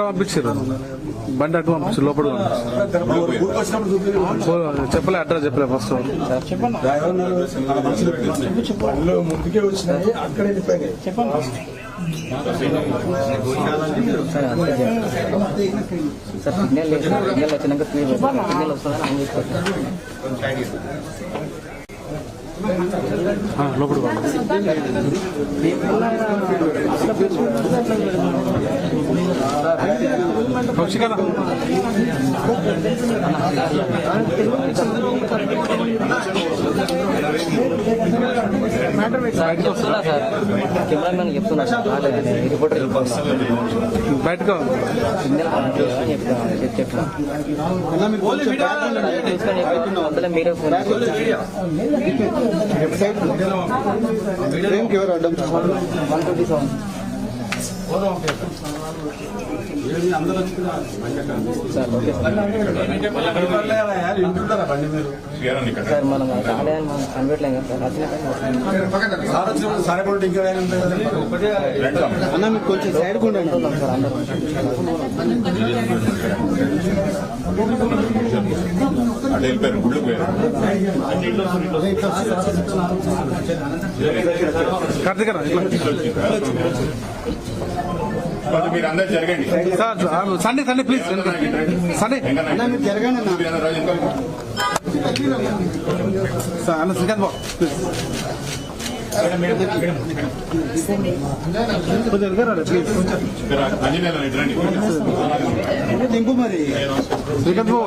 పంపించారు. బండి అటు పంపించారు లోపల చెప్పలే అడ్రస్ చెప్పలే ఫస్ట్ పళ్ళు ముందుకే వచ్చినాయి అక్కడ వెళ్ళిపోయినాయి సార్ సిగ్నల్ లేదు సార్ చెప్తున్నా సార్? కెమెరామెన్ చెప్తున్నా సార్ రిపోర్టర్ బయటకు చెప్తున్నా మీరే phone one twenty seven sir మనం ఆలయాన్ని మనం కదా సార్ వచ్చిన అన్న మీకు కొంచెం సైడ్ కూడా సార్ అందరూ గుళ్ళు పోయారు కొంచెం మీరు అందరు జరగండి. Sir Sunday Sunday please Sunday. జరగండి. సార్ అన్న శ్రీకాంత్ బాబు ప్లీజ్ దింపు మరి శ్రీకాంత్ బాబు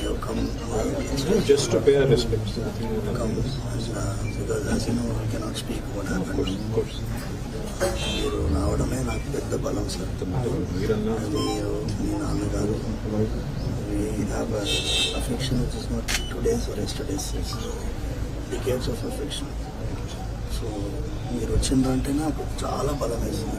మీరు just to pay our respects. because as you know, I cannot speak what happened. Of course. మీరు రావడమే నాకు పెద్ద బలం సార్ మీరు మీ నాన్నగారు we have a affection which is not today's or yesterday's it's decades of affection so మీరు వచ్చిందంటే నాకు చాలా బలం వేస్తుంది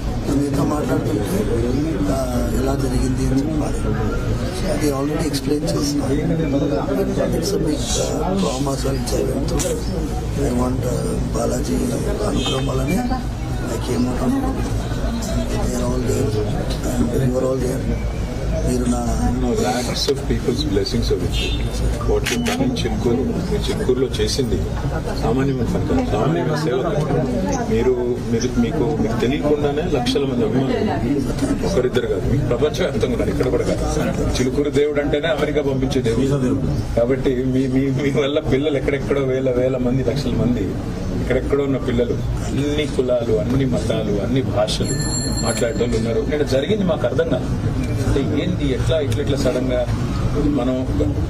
మీతో మాట్లాడుతుంటే ఎలా జరిగింది అని చెప్పాలి. సో అది ఆల్రెడీ ఎక్స్ప్లెయిన్ చేస్తున్నాను it's big traumas I want Balaji అనుగ్రహం వల్లనే I came out all there your all there మీరు నా. What you've done in Chilukuru మీరు చిలుకూరులో చేసింది సామాన్యమైన పని కాదు సామాన్యమైన సేవ. మీరు మీరు మీకు మీకు తెలియకుండానే లక్షల మంది అభిమానులు ఒకరిద్దరు కాదు మీకు ప్రపంచవ్యాప్తంగా ఉన్నారు ఇక్కడ కూడా కాదు చిలుకూరు దేవుడు అంటేనే అమెరికా పంపించే దేవుడు కాబట్టి మీ మీ మీ వల్ల పిల్లలు ఎక్కడెక్కడో వేల వేల మంది లక్షల మంది ఎక్కడెక్కడో ఉన్న పిల్లలు అన్ని కులాలు అన్ని మతాలు అన్ని భాషలు మాట్లాడేటోళ్ళు ఉన్నారు. ఇక్కడ జరిగింది మాకు అర్థం కాదు. అంటే ఏంది ఎట్లా ఇట్లా ఇట్లా సడన్గా మనం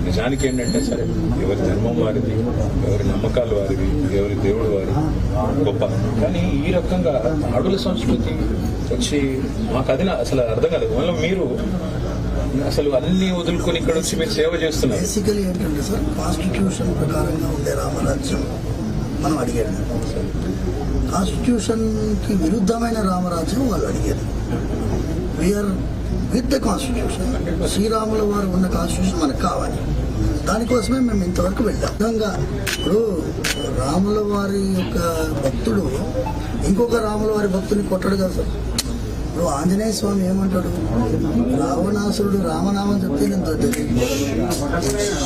నిజానికి ఏంటంటే సరే ఎవరి ధర్మం వారిది ఎవరి నమ్మకాలు వారివి ఎవరి దేవుడు వారి గొప్ప. కానీ ఈ రకంగా అడుగుల సంస్కృతి వచ్చి మాకు అది అసలు అర్థం కాలేదు. మళ్ళీ మీరు అసలు అన్ని వదులుకొని ఇక్కడ వచ్చి మీరు సేవ చేస్తున్నారు. బేసికలీ ఏంటంటే సార్ కాన్స్టిట్యూషన్ ప్రకారంగా ఉండే రామరాజ్యం మనం అడిగాడు కాన్స్టిట్యూషన్కి విరుద్ధమైన రామరాజ్యం వాళ్ళు అడిగేది. వీఆర్ విత్ ద కాన్స్టిట్యూషన్ శ్రీరాముల వారు ఉన్న కాన్స్టిట్యూషన్ మనకు కావాలి. దానికోసమే మేము ఇంతవరకు వెళ్ళాం. విధంగా ఇప్పుడు రాముల వారి యొక్క భక్తుడు ఇంకొక రాముల వారి భక్తుని కొట్టడు కదా సార్? ఇప్పుడు ఆంజనేయ స్వామి ఏమంటాడు? రావణాసురుడు రామనామం చెప్తే నేను తెలియదు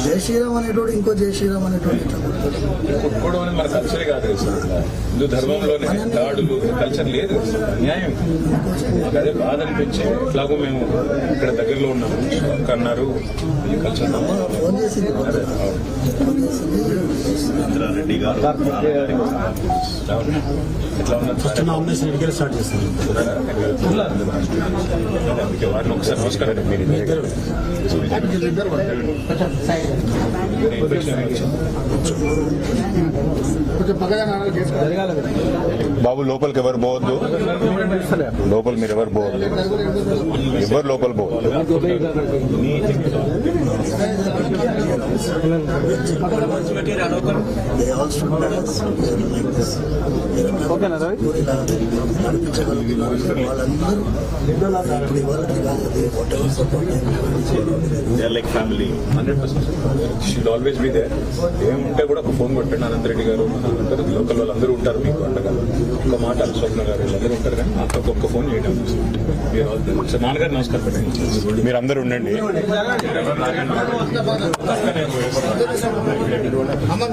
జై శ్రీరామ్ అనేటోడు ఇంకో జై శ్రీరామ్ అనేటోడు హిందూ ధర్మంలోనే దాడులు కల్చర్ లేదు. మాకు అదే బాధ అనిపించి ఎట్లాగో మేము ఇక్కడ దగ్గరలో ఉన్నాము. ఈ కల్చర్ ఫోన్ చేసింది ఫోన్ చేసింది. ఎట్లా ఉన్నారు? స్టార్ట్ చేస్తాను అందుకే వారిని ఒకసారి నమస్కారం మీరు ఇద్దరు బాబు లోపలికి ఎవరు పోవద్దు లోపల మీరు ఎవరు పోవద్దు ఎవరు లోపల పోవద్దు They all stood by us. They were like this. ఓకేనా Ravi like family hundred percent she'll always be there ఏముంటే కూడా ఒక ఫోన్ కొట్టండి అనంత రెడ్డి గారు అందరూ లోకల్ వాళ్ళందరూ ఉంటారు మీకు అండగా ఒక్క మాట స్వప్న గారు వీళ్ళందరూ ఉంటారు కానీ నాకు ఒక్క ఫోన్ చేయడం. సార్ నాన్నగారు నమస్కారం పెట్టండి. మీరు అందరు ఉండండి. అమ్మ